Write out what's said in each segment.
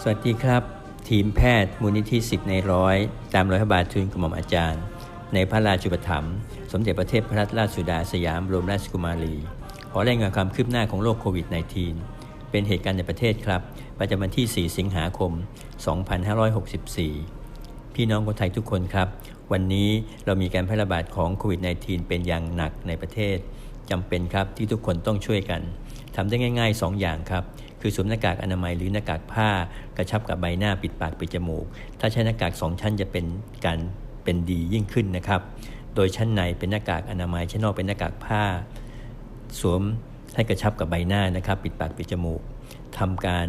สวัสดีครับ ทีมแพทย์มูลนิธิสิทธิ์ในร้อยตามรอยพระบาททุนกระหม่อมอาจารย์ ในพระราชูปถัมภ์สมเด็จพระเทพรัตนราชสุดาสยามบรมราชกุมารี ขอรายงานความคืบหน้าของโรคโควิด -19 เป็นเหตุการณ์ในประเทศครับ ประจำวันที่ 4 สิงหาคม 2564 พี่น้องคนไทยทุกคนครับ วันนี้เรามีการแพร่ระบาดของโควิด -19 เป็นอย่างหนักในประเทศจำเป็นครับที่ทุกคนต้องช่วยกันทำได้ง่าย ๆ 2 อย่างครับ คือสวมหน้ากากอนามัยหรือหน้ากากผ้ากระชับกับใบหน้าปิดปากปิดจมูก ถ้าใช้หน้ากาก2ชั้นจะเป็นการเป็นดียิ่งขึ้นนะครับ โดยชั้นในเป็นหน้ากากอนามัยชั้นนอกเป็นหน้ากากผ้า สวมให้กระชับกับใบหน้านะครับ ปิดปากปิดจมูกทำการ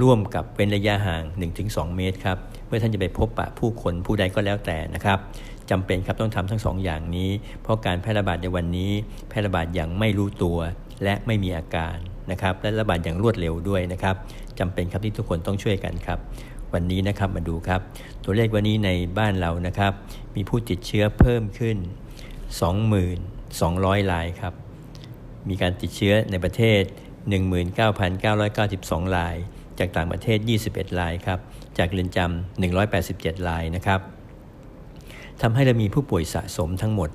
ร่วมกับเว้นระยะห่าง 1-2 เมตรครับ เมื่อท่านจะไปพบปะผู้คนผู้ใดก็แล้วแต่นะครับจำเป็นครับต้องทำทั้งสองอย่างนี้ เพราะการแพร่ระบาดในวันนี้ แพร่ระบาดอย่างไม่รู้ตัวและไม่มีอาการ นะครับและระบาดอย่างรวดเร็วด้วยนะครับจำเป็นครับที่ทุกคนต้องช่วยกันครับ วันนี้นะครับมาดูครับ ตัวเลขวันนี้ในบ้านเรานะครับ มีผู้ติดเชื้อเพิ่มขึ้น 2,200รายครับ มีการติดเชื้อในประเทศ 19,992ราย จากต่างประเทศ 21รายครับจากเรือนจำ187รายนะครับทำให้เรามีผู้ป่วยสะสมทั้งหมด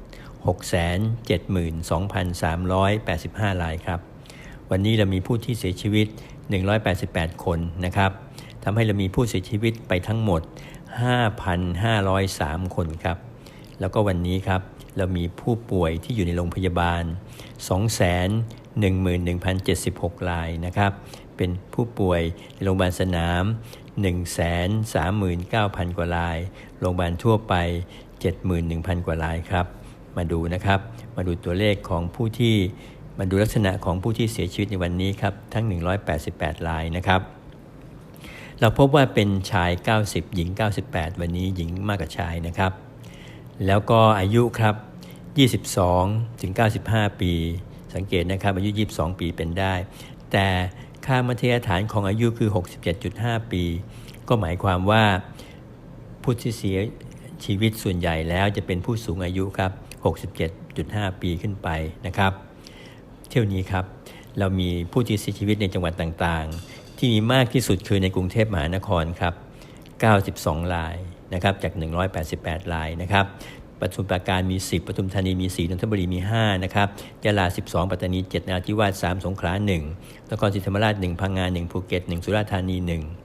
672,385รายครับ วันนี้เรามีผู้ที่เสียชีวิต 188 คนนะครับทำให้เรามีผู้เสียชีวิตไปทั้งหมด 5,503 คนครับ แล้วก็วันนี้ครับเรามีผู้ป่วยที่อยู่ในโรงพยาบาล 211,076 รายนะครับ เป็นผู้ป่วยในโรงพยาบาลสนาม 139,000 กว่าราย โรงพยาบาลทั่วไป 71,000 กว่ารายครับ มาดูนะครับ มาดูตัวเลขของผู้ที่ มาดูลักษณะของผู้ที่เสียชีวิตในวันนี้ครับทั้ง 188รายนะครับเราพบว่าเป็นชาย 90 หญิง 98 วันนี้หญิงมากกว่าชายนะครับ แล้วก็อายุครับ 22 ถึง 95 ปี สังเกตนะครับอายุ 22 ปีเป็นได้ แต่ค่ามัธยฐานของอายุคือ 67.5 ปี ก็หมายความว่าผู้ที่เสียชีวิตส่วนใหญ่แล้วจะเป็นผู้สูงอายุครับ 67.5 ปีขึ้นไปนะครับ เที่ยวนี้ครับ เรามีผู้ที่เสียชีวิตในจังหวัดต่างๆ ที่มีมากที่สุดคือในกรุงเทพมหานครครับ 92 รายนะครับจาก 188 รายนะครับปทุมปราการมี 10ปทุมธานีมี4นนทบุรีมี 5 นะครับยะลา 12 ปัตตานี 7 นาราธิวาส3สงขลา 1 นครศรีธรรมราช 1 พังงา 1 ภูเก็ต 1 สุราษฎร์ธานี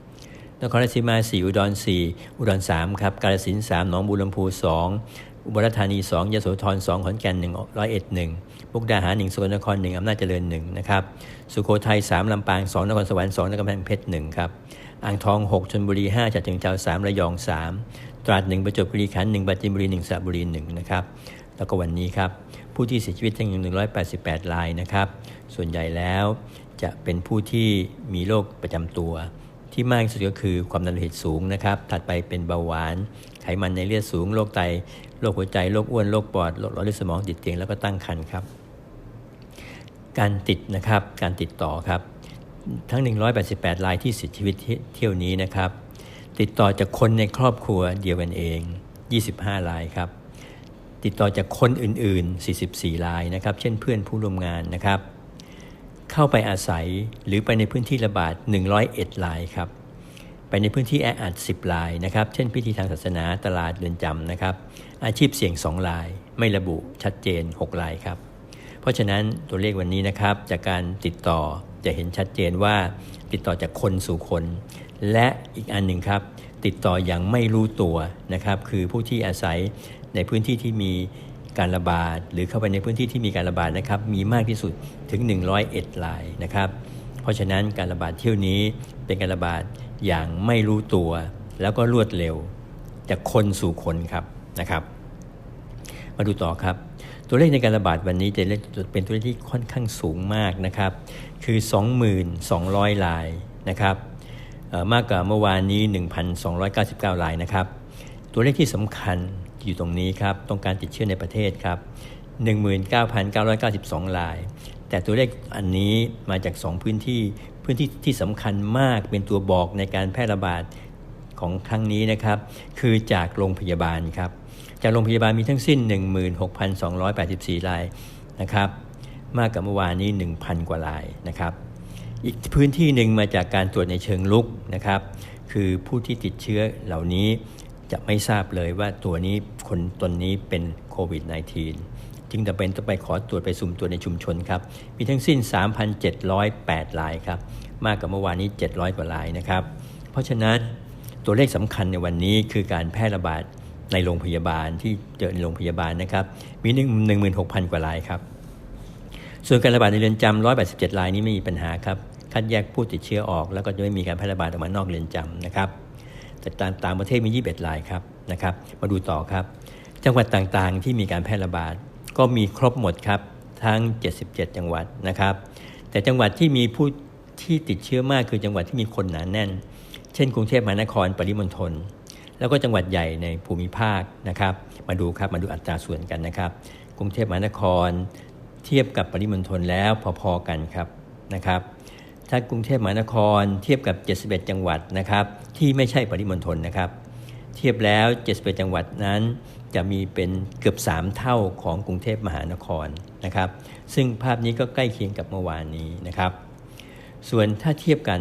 1 นครราชสีมา 4 อุดร 4 อุดร 3 ครับ กาฬสินธุ์3หนองบัวลำพู 2 อุบลราชธานี2ยโสธร2ขอนแก่น1ร้อยเอ็ด1มุกดาหาร1สกลนคร1อำนาจเจริญ1นะครับสุโขทัย3ลำปาง2นครสวรรค์2นครกำแพงเพชร1ครับอ่างทอง6ชลบุรี5จัดถึงเจ้า3ระยอง 3 ตราด1ประจวบคีรีขันธ์1ปัจจินบุรี1สระบุรี1นะครับแล้วก็วันนี้ครับผู้ที่เสียชีวิตทั้ง188รายนะครับส่วนใหญ่แล้วจะเป็นผู้ที่มีโรคประจำตัว ที่มากที่สุดก็คือความดันโลหิตสูงนะครับถัดไปเป็นเบาหวาน ไขมันในเลือดสูงโรคไต โรคหัวใจโรคอ้วนโรคปอดโรคหลอดเลือดสมองติดเตียงแล้วก็ตั้งครรภ์ครับ การติดนะครับการติดต่อครับ ทั้ง 188รายที่เสียชีวิตเที่ยวนี้นะครับ ติดต่อจากคนในครอบครัวเดียวกันเอง 25รายครับ ติดต่อจากคนอื่น ๆ 44รายนะครับ เช่นเพื่อนผู้ร่วมงานนะครับ เข้าไปอาศัยหรือไปในพื้นที่ระบาด 101รายครับ ในพื้นที่แออัด10รายนะครับเช่นพิธีทางศาสนาตลาดเรือนจำนะครับอาชีพเสี่ยง2ราย ไม่ระบุชัดเจน6รายครับเพราะฉะนั้นตัวเลขวันนี้นะครับจากการติดต่อจะเห็นชัดเจนว่าติดต่อจากคนสู่คน และอีกอันหนึ่งครับ ติดต่ออย่างไม่รู้ตัวนะครับคือผู้ที่อาศัยในพื้นที่ที่มีการระบาด หรือเข้าไปในพื้นที่ที่มีการระบาดนะครับมีมากที่สุดถึง 101รายนะครับ เพราะฉะนั้นการระบาดเที่ยวนี้เป็นการระบาดอย่างไม่รู้ตัว แล้วก็รวดเร็ว จากคนสู่คนครับนะครับ มาดูต่อครับ ตัวเลขในการระบาดวันนี้จะเป็นตัวเลขที่ค่อนข้างสูงมากนะครับ คือ 2,200 รายนะครับมากกว่าเมื่อวานนี้ 1,299 รายนะครับ ตัวเลขที่สำคัญอยู่ตรงนี้ครับตรงการติดเชื้อในประเทศครับ 19,992 ราย แต่ตัวเลขอันนี้มาจาก 2 พื้นที่พื้นที่ที่สำคัญมากเป็นตัวบอกในการแพร่ระบาดของครั้งนี้นะครับ คือจากโรงพยาบาลครับ จากโรงพยาบาลมีทั้งสิ้น 16,284รายนะครับ มากกว่าเมื่อวานนี้ 1,000 กว่ารายนะครับ อีกพื้นที่หนึ่งมาจากการตรวจในเชิงลุกนะครับ คือผู้ที่ติดเชื้อเหล่านี้จะไม่ทราบเลยว่าตัวนี้คนตนนี้เป็นโควิด -19 จึงจำเป็นต้องไปขอตรวจไปสุ่มตรวจในชุมชนครับ มีทั้งสิ้น 3,708รายครับ มากกว่าเมื่อวานนี้ 700 กว่ารายนะครับ เพราะฉะนั้นตัวเลขสำคัญในวันนี้คือการแพร่ระบาดในโรงพยาบาลที่เจอในโรงพยาบาลนะครับ มี16,000กว่ารายครับ ส่วนการระบาดในเรือนจำ187รายนี้ไม่มีปัญหาครับ คัดแยกผู้ติดเชื้อออก แล้วก็จะไม่มีการแพร่ระบาดออกมานอกเรือนจำนะครับ แต่ต่างประเทศมี21รายครับนะครับ มาดูต่อครับ จังหวัดต่างๆ ที่มีการแพร่ระบาด ก็มีครบหมดครับทั้ง 77 จังหวัดนะครับ แต่จังหวัดที่มีผู้ที่ติดเชื้อมากคือจังหวัดที่มีคนหนาแน่น เช่น กรุงเทพมหานครปริมณฑลแล้วก็จังหวัดใหญ่ในภูมิภาคนะครับ มาดูครับมาดูอัตราส่วนกันนะครับ กรุงเทพมหานคร เทียบกับปริมณฑลแล้วพอๆกันครับนะครับ ถ้ากรุงเทพมหานครเทียบกับ 71 จังหวัดนะครับ ที่ไม่ใช่ปริมณฑลนะครับ เทียบแล้ว 71 จังหวัดนั้น จะมีเป็นเกือบ 3 เท่าของกรุงเทพมหานครนะครับ ซึ่งภาพนี้ก็ใกล้เคียงกับเมื่อวานนี้นะครับ ส่วนถ้าเทียบกัน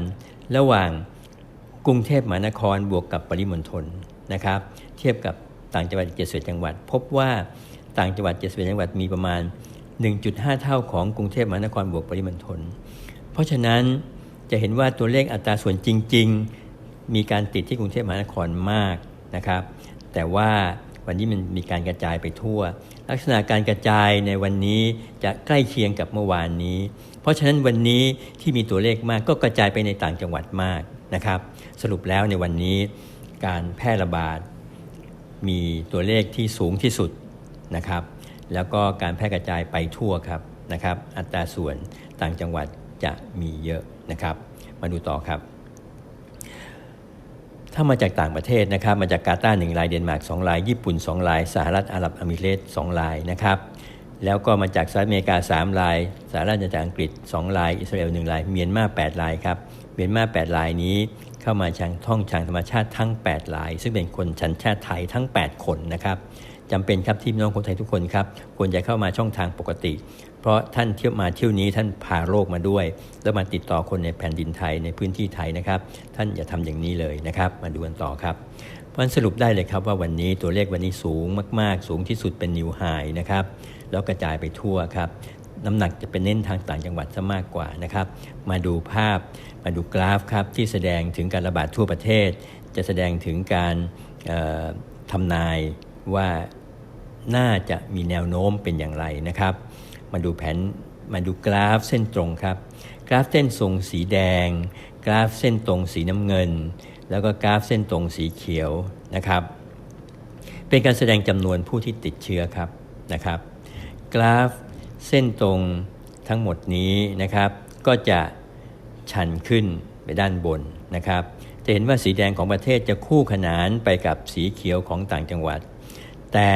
ระหว่างกรุงเทพมหานครบวกกับปริมณฑลนะครับ เทียบกับต่างจังหวัด71จังหวัด พบว่าต่างจังหวัด71จังหวัดมีประมาณ 1.5 เท่าของกรุงเทพมหานครบวกปริมณฑลเพราะฉะนั้นจะเห็นว่าตัวเลขอัตราส่วนจริง ๆ มีการติดที่กรุงเทพมหานครมากนะครับ แต่ว่า วันนี้มันมีการกระจายไปทั่ว ลักษณะการกระจายในวันนี้จะใกล้เคียงกับเมื่อวานนี้ เพราะฉะนั้นวันนี้ที่มีตัวเลขมากก็กระจายไปในต่างจังหวัดมากนะครับ สรุปแล้วในวันนี้การแพร่ระบาดมีตัวเลขที่สูงที่สุดนะครับ แล้วก็การแพร่กระจายไปทั่วครับนะครับ อัตราส่วนต่างจังหวัดจะมีเยอะนะครับ มาดูต่อครับ ถ้ามาจากต่างประเทศนะครับ มาจากกาตาร์หนึ่งรายเดนมาร์กสองราย ญี่ปุ่น 2 ราย สหรัฐอาหรับเอมิเรตส์สองรายนะครับ แล้วก็มาจากสหรัฐอเมริกา 3 ราย สหรัฐอาณาจักรอังกฤษ 2 ราย อิสราเอล1ราย เมียนมา8รายครับ เมียนมา8รายนี้เข้ามาทางท่องทางธรรมชาติทั้ง 8 ราย ซึ่งเป็นคนชันชาติไทยทั้ง 8 คนนะครับจำเป็นครับที่น้องคนไทยทุกคนครับควรจะเข้ามาช่องทางปกติ เพราะท่านเที่ยวมาเที่ยวนี้ท่านพาโรคมาด้วย แล้วมาติดต่อคนในแผ่นดินไทยในพื้นที่ไทยนะครับ ท่านอย่าทำอย่างนี้เลยนะครับ มาดูกันต่อครับเพราะสรุปได้เลยครับว่าวันนี้ตัวเลขวันนี้สูงมาก ๆ สูงที่สุดเป็นนิวไฮนะครับ แล้วกระจายไปทั่วครับ น้ำหนักจะเป็นเน้นทางต่างจังหวัดซะมากกว่านะครับ มาดูภาพมาดูกราฟครับ ที่แสดงถึงการระบาดทั่วประเทศ จะแสดงถึงการทำนายว่าน่าจะมีแนวโน้มเป็นอย่างไรนะครับ มาดูแผนมาดูกราฟเส้นตรงครับ กราฟเส้นทรงสีแดง กราฟเส้นตรงสีน้ำเงิน แล้วก็กราฟเส้นตรงสีเขียวนะครับ เป็นการแสดงจำนวนผู้ที่ติดเชื้อครับนะครับ กราฟเส้นตรงทั้งหมดนี้นะครับ ก็จะชันขึ้นไปด้านบนนะครับ จะเห็นว่าสีแดงของประเทศจะคู่ขนานไปกับสีเขียวของต่างจังหวัด แต่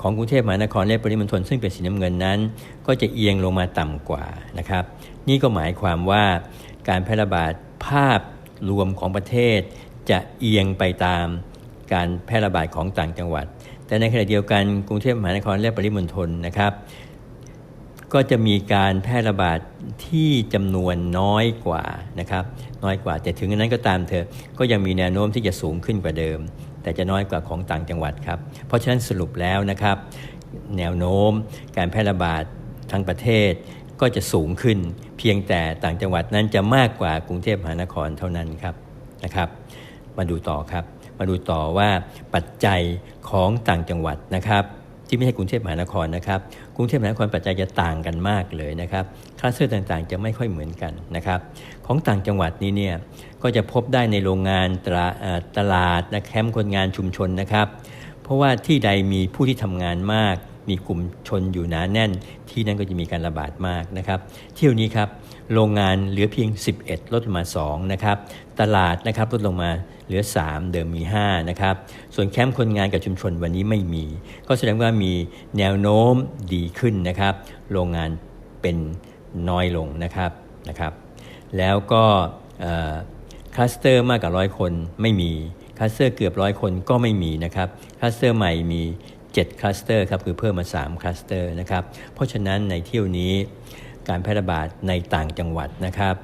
ของกรุงเทพมหานครและปริมณฑลซึ่งเป็นสีน้ำเงินนั้น ก็จะเอียงลงมาต่ำกว่านะครับ นี่ก็หมายความว่าการแพร่ระบาดภาพรวมของประเทศ จะเอียงไปตามการแพร่ระบาดของต่างจังหวัด แต่ในขณะเดียวกันกรุงเทพมหานครและปริมณฑลนะครับ ก็จะมีการแพร่ระบาดที่จำนวนน้อยกว่านะครับน้อยกว่าแต่ถึงนั้นก็ตามเถอะก็ยังมีแนวโน้มที่จะสูงขึ้นกว่าเดิม แต่จะน้อยกว่าของต่างจังหวัดครับ เพราะฉะนั้นสรุปแล้วนะครับ แนวโน้มการแพร่ระบาดทั้งประเทศก็จะสูงขึ้น เพียงแต่ต่างจังหวัดนั้นจะมากกว่ากรุงเทพมหานครเท่านั้นครับนะครับ มาดูต่อครับ มาดูต่อว่าปัจจัยของต่างจังหวัดนะครับ ที่ไม่ใช่กรุงเทพมหานครนะครับกรุงเทพมหานครปัจจัยจะต่างกันมากเลยนะครับคลาสเตอร์ต่างๆ จะไม่ค่อยเหมือนกันนะครับของต่างจังหวัดนี้เนี่ยก็จะพบได้ในโรงงานตลาตลาดนะแคมป์คนงานชุมชนนะครับ เพราะว่าที่ใดมีผู้ที่ทำงานมาก มีกลุ่มชนอยู่หนาแน่น ที่นั่นก็จะมีการระบาดมากนะครับ เที่ยวนี้ครับโรงงานเหลือเพียง 11 ลดลงมา 2 นะครับ ตลาดนะครับลดลงมาเหลือ 3 เดิมมี 5 นะครับ ส่วนแคมป์คนงานกับชุมชนวันนี้ไม่มี ก็แสดงว่ามีแนวโน้มดีขึ้นนะครับ โรงงานเป็นน้อยลงนะครับนะครับ แล้วก็คลัสเตอร์มากกว่าร้อยคนไม่มีคลัสเตอร์เกือบร้อยคนก็ไม่มีนะครับคลัสเตอร์ใหม่มี 7คลัสเตอร์ครับคือเพิ่มมา3คลัสเตอร์นะครับเพราะฉะนั้นในเที่ยวนี้การแพร่ระบาดในต่างจังหวัดนะครับ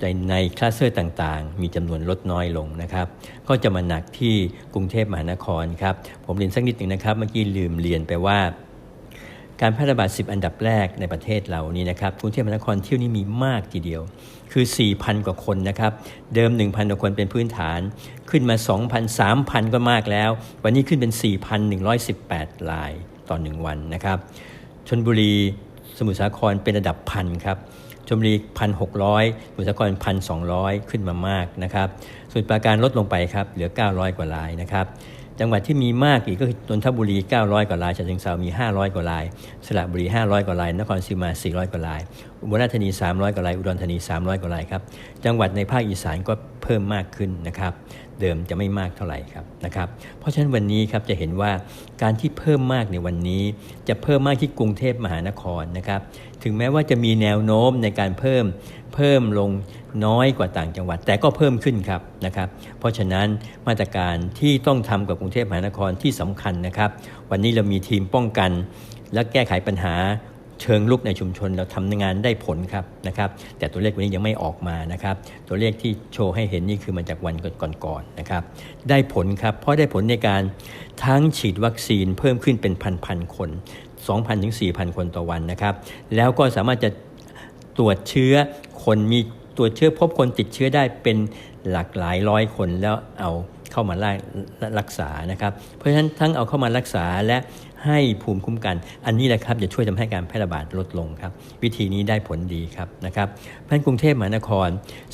ในในคลัสเตอร์ต่างๆ มีจำนวนลดน้อยลงนะครับ ก็จะมาหนักที่กรุงเทพมหานครครับ ผมเรียนสักนิดหนึ่งนะครับ เมื่อกี้ลืมเรียนไปว่า การแพร่ระบาด 10 อันดับแรกในประเทศเรานี่นะครับกรุงเทพมหานครเที่ยวนี้มีมากทีเดียว คือ 4,000 กว่าคนนะครับ เดิม 1,000 กว่าคนเป็นพื้นฐาน ขึ้นมา 2,000 3,000 ก็มากแล้ว วันนี้ขึ้นเป็น 4,118 รายต่อ 1 วันนะครับ ชนบุรีสมุทรสาครเป็นระดับพันครับชลบุรีพันหกร้อยสมุทรสาครพันสองร้อยขึ้นมามากนะครับส่วนปราการลดลงไปครับ เหลือ 900 กว่ารายนะครับ จังหวัดที่มีมากอีกก็คือนนทบุรี 900 กว่ารายฉะเชิงเทรามี 500 กว่าราย สระบุรี 500 กว่าราย นครศรีมา 400 กว่าราย อุบลราชธานี 300 กว่าราย อุดรธานี 300 กว่ารายครับ จังหวัดในภาคอีสานก็เพิ่มมากขึ้นนะครับ เดิมจะไม่มากเท่าไหร่ครับนะครับ เพราะฉะนั้นวันนี้ครับจะเห็นว่าการที่เพิ่มมากในวันนี้ จะเพิ่มมากที่กรุงเทพมหานครนะครับ ถึงแม้ว่าจะมีแนวโน้มในการเพิ่มเพิ่มลงน้อยกว่าต่างจังหวัด แต่ก็เพิ่มขึ้นครับนะครับ เพราะฉะนั้นมาตรการที่ต้องทำกับกรุงเทพมหานครที่สำคัญนะครับ วันนี้เรามีทีมป้องกันและแก้ไขปัญหา เชิงลุกในชุมชนเราทำงานได้ผลครับนะครับ แต่ตัวเลขวันนี้ยังไม่ออกมานะครับ ตัวเลขที่โชว์ให้เห็นนี่คือมาจากวันก่อนๆนะครับ ได้ผลครับ เพราะได้ผลในการทั้งฉีดวัคซีนเพิ่มขึ้นเป็นพันๆคน 2,000ถึง4,000 คนต่อวันนะครับ แล้วก็สามารถจะตรวจเชื้อคนมีตรวจเชื้อพบคนติดเชื้อได้เป็นหลากหลายร้อยคนแล้วเอาเข้ามารักษานะครับ เพราะฉะนั้นทั้งเอาเข้ามารักษาและ ให้ภูมิคุ้มกัน อันนี้แหละครับจะช่วยทำให้การแพร่ระบาดลดลงครับ วิธีนี้ได้ผลดีครับนะครับเพราะฉะนั้นกรุงเทพมหานคร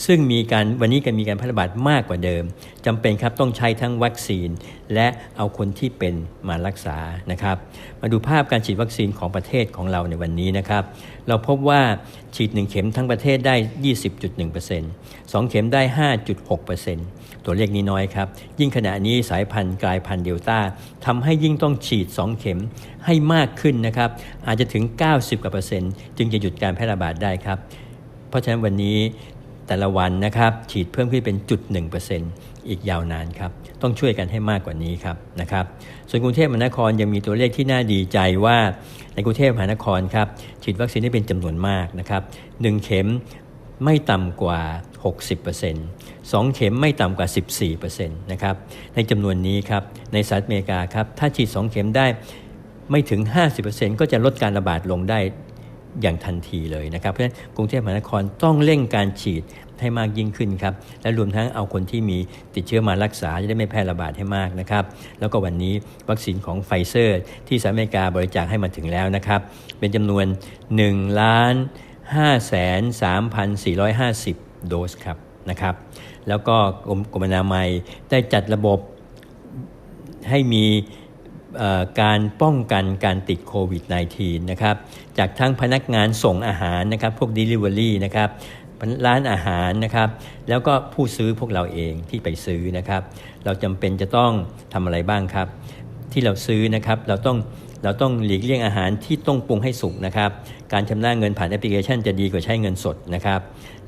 ซึ่งมีการวันนี้การมีการแพร่ระบาดมากกว่าเดิมจำเป็นครับต้องใช้ทั้งวัคซีน และเอาคนที่เป็นมารักษานะครับ มาดูภาพการฉีดวัคซีนของประเทศของเราในวันนี้นะครับ เราพบว่าฉีด 1 เข็มทั้งประเทศได้ 20.1% 2 เข็มได้ 5.6% ตัวเลขนี้น้อยครับ ยิ่งขณะนี้สายพันธุ์กลายพันธุ์เดลต้าทำให้ยิ่งต้องฉีด 2 เข็มให้มากขึ้นนะครับอาจจะถึง 90กว่าเปอร์เซ็นต์จึงจะหยุดการแพร่ระบาดได้ครับ เพราะฉะนั้นวันนี้แต่ละวันนะครับฉีดเพิ่มขึ้นเป็นจุด1%อีกยาวนานครับ ต้องช่วยกันให้มากกว่านี้ครับนะครับ ส่วนกรุงเทพมหานครยังมีตัวเลขที่น่าดีใจว่าในกรุงเทพมหานครครับฉีดวัคซีนได้เป็นจำนวนมากนะครับ 1 เข็มไม่ต่ำกว่า 60% 2 เข็มไม่ต่ำกว่า 14%นะครับในจำนวนนี้ครับในสหรัฐอเมริกาครับถ้าฉีด 2 เข็มได้ไม่ถึง 50%ก็จะลดการระบาดลงได้อย่างทันทีเลยนะครับเพราะฉะนั้นกรุงเทพมหานครต้องเร่งการฉีดให้มากยิ่งขึ้นครับและรวมทั้งเอาคนที่มีติดเชื้อมารักษาจะได้ไม่แพร่ระบาดให้มากนะครับแล้วก็วันนี้วัคซีนของไฟเซอร์ ที่สหรัฐอเมริกาบริจาคให้มาถึงแล้วนะครับเป็นจำนวน1ล้าน53,450 โดสครับ นะครับ แล้วก็กรมอนามัยได้จัดระบบให้มีการป้องกันการติดโควิด -19 นะครับ จากทั้งพนักงานส่งอาหารนะครับ พวก Delivery นะครับ ร้านอาหารนะครับ แล้วก็ผู้ซื้อพวกเราเองที่ไปซื้อนะครับ เราจำเป็นจะต้องทำอะไรบ้างครับ ที่เราซื้อนะครับ เราต้อง เราต้องหลีกเลี่ยงอาหารที่ต้องปรุงให้สุกนะครับ การชำระเงินผ่านแอปพลิเคชันจะดีกว่าใช้เงินสดนะครับ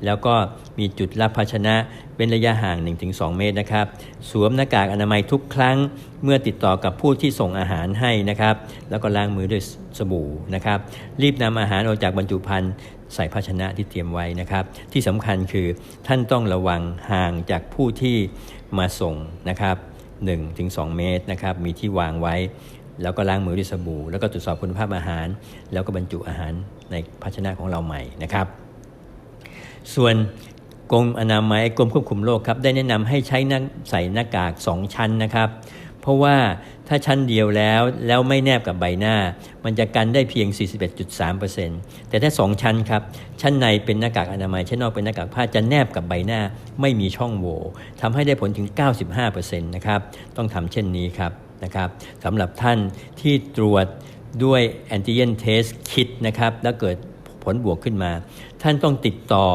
แล้วก็มีจุดรับภาชนะเป็นระยะห่าง 1-2 เมตรนะครับ สวมหน้ากากอนามัยทุกครั้งเมื่อติดต่อกับผู้ที่ส่งอาหารให้นะครับ แล้วก็ล้างมือด้วยสบู่นะครับ รีบนำอาหารออกจากบรรจุภัณฑ์ใส่ภาชนะที่เตรียมไว้นะครับ ที่สำคัญคือท่านต้องระวังห่างจากผู้ที่มาส่งนะครับ1-2 เมตรนะครับ มีที่วางไว้ แล้วก็ล้างมือด้วยสบู่ แล้วก็ตรวจสอบคุณภาพอาหาร แล้วก็บรรจุอาหารในภาชนะของเราใหม่นะครับ ส่วนกรมอนามัยกรมควบคุมโรคครับได้แนะนำให้ใช้ใส่หน้ากาก 2 ชั้นนะครับ เพราะว่าถ้าชั้นเดียวแล้วแล้วไม่แนบกับใบหน้า มันจะกันได้เพียง 41.3%แต่ถ้า 2 ชั้นครับ ชั้นในเป็นหน้ากากอนามัย ชั้นนอกเป็นหน้ากากผ้าจะแนบกับใบหน้า ไม่มีช่องโหว่ทำให้ได้ผลถึง 95%นะครับต้องทำเช่นนี้ครับนะครับสำหรับท่านที่ตรวจด้วยแอนติเจนเทสคิดนะครับแล้วเกิดผลบวกขึ้นมา ท่านต้องติดต่อ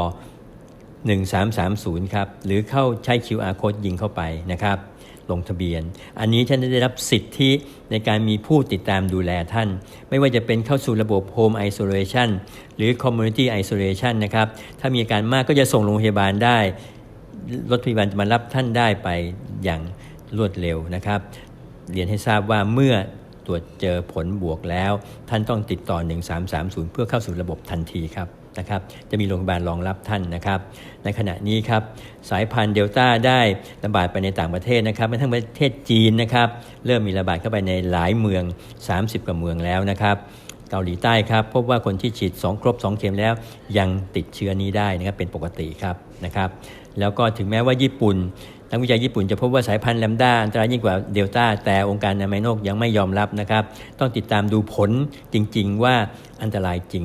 1330 ครับ หรือเข้าใช้ QR code ยิงเข้าไปนะครับลงทะเบียน อันนี้ท่านได้รับสิทธิในการมีผู้ติดตามดูแลท่าน ไม่ว่าจะเป็นเข้าสู่ระบบ Home Isolation หรือ Community Isolation นะครับ ถ้ามีอาการมากก็จะส่งโรงพยาบาลได้ รถพยาบาลจะมารับท่านได้ไปอย่างรวดเร็วนะครับ เรียนให้ทราบว่าเมื่อตรวจเจอผลบวกแล้ว ท่านต้องติดต่อ 1330 เพื่อเข้าสู่ระบบทันทีครับนะครับจะมีโรงพยาบาลรองรับท่านนะครับ ในขณะนี้ครับสายพันธุ์เดลต้าได้ระบาดไปในต่างประเทศนะครับแม้ทั้งประเทศจีนนะครับเริ่มมีระบาดเข้าไปในหลายเมือง 30 กว่าเมืองแล้วนะครับเกาหลีใต้ครับพบว่าคนที่ฉีด 2 ครบ 2 เข็มแล้ว ยังติดเชื้อนี้ได้นะครับเป็นปกติครับนะครับแล้วก็ถึงแม้ว่าญี่ปุ่น นักวิจัยญี่ปุ่นจะพบว่าสายพันธุ์แลมด้าอันตรายยิ่งกว่าเดลต้าแต่องค์การอนามัยโลกยังไม่ยอมรับนะครับ ต้องติดตามดูผลจริง ๆ ว่าอันตรายจริง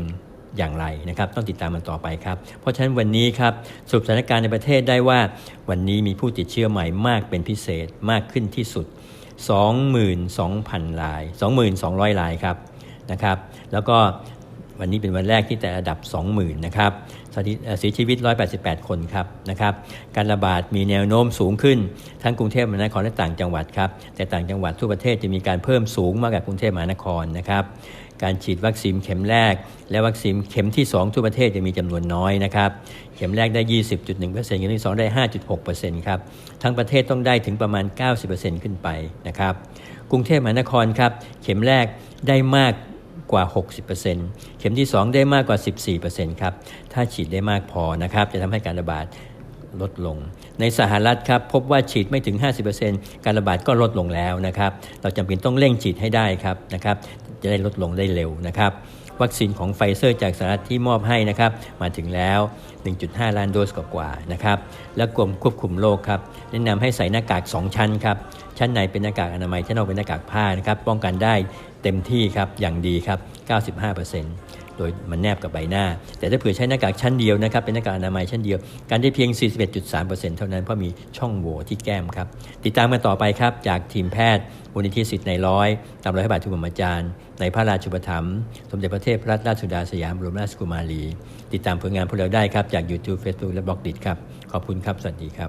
อย่างไรนะครับ ต้องติดตามมันต่อไปครับ เพราะฉะนั้นวันนี้ครับสรุปสถานการณ์ในประเทศได้ว่า วันนี้มีผู้ติดเชื้อใหม่มากเป็นพิเศษมากขึ้นที่สุด 22,000ราย 22,000รายครับนะครับ แล้วก็ วันนี้เป็นวันแรกที่แต่ระดับ 20,000นะครับเสียชีวิต 188 คนครับนะครับการระบาดมีแนวโน้มสูงขึ้นทั้งกรุงเทพมหานครและต่างจังหวัดครับแต่ต่างจังหวัดทั่วประเทศจะมีการเพิ่มสูงมากกว่ากรุงเทพมหานครนะครับการฉีดวัคซีนเข็มแรก และวัคซีนเข็มที่ 2 ทั่วประเทศจะมีจำนวนน้อยนะครับ เข็มแรกได้ 20.1%เข็มที่ 2 ได้ 5.6%ครับ ทั้งประเทศต้องได้ถึงประมาณ 90%ขึ้นไปนะครับ กรุงเทพมหานครครับ เข็มแรกได้มาก กว่า 60%เข็มที่ 2 ได้มากกว่า 14%ครับ ถ้าฉีดได้มากพอนะครับจะทำให้การระบาดลดลง ในสหรัฐครับพบว่าฉีดไม่ถึง 50%การระบาดก็ลดลงแล้วนะครับ เราจำเป็นต้องเร่งฉีดให้ได้ครับนะครับ จะได้ลดลงได้เร็วนะครับ วัคซีนของไฟเซอร์จากสหรัฐที่มอบให้นะครับ มาถึงแล้ว 1.5 ล้านโดสกว่าๆนะครับ และกรมควบคุมโรคครับแนะนำให้ใส่หน้ากาก 2 ชั้นครับ ชั้นในเป็นหน้ากากอนามัยชั้นนอกเป็นหน้ากากผ้านะครับ ป้องกันได้ เต็มที่ครับอย่างดีครับ 95%โดยมันแนบกับใบหน้า แต่ถ้าเผื่อใช้หน้ากากชั้นเดียวนะครับ เป็นหน้ากากอนามัยชั้นเดียว การได้เพียง 41.3%เท่านั้นเพราะมีช่องโหว่ที่แก้มครับ ติดตามกันต่อไปครับ จากทีมแพทย์มูลนิธิสิทธิ์ในร้อยตามรอยพระบาททุกบรมอาจารย์ ในพระราชุปถัมภ์สมเด็จพระเทพรัตนราชสุดาสยามบรมราชกุมารี ติดตามผลงานพวกเราได้ครับจาก YouTube Facebook และบล็อกดิครับขอบคุณครับสวัสดีครับ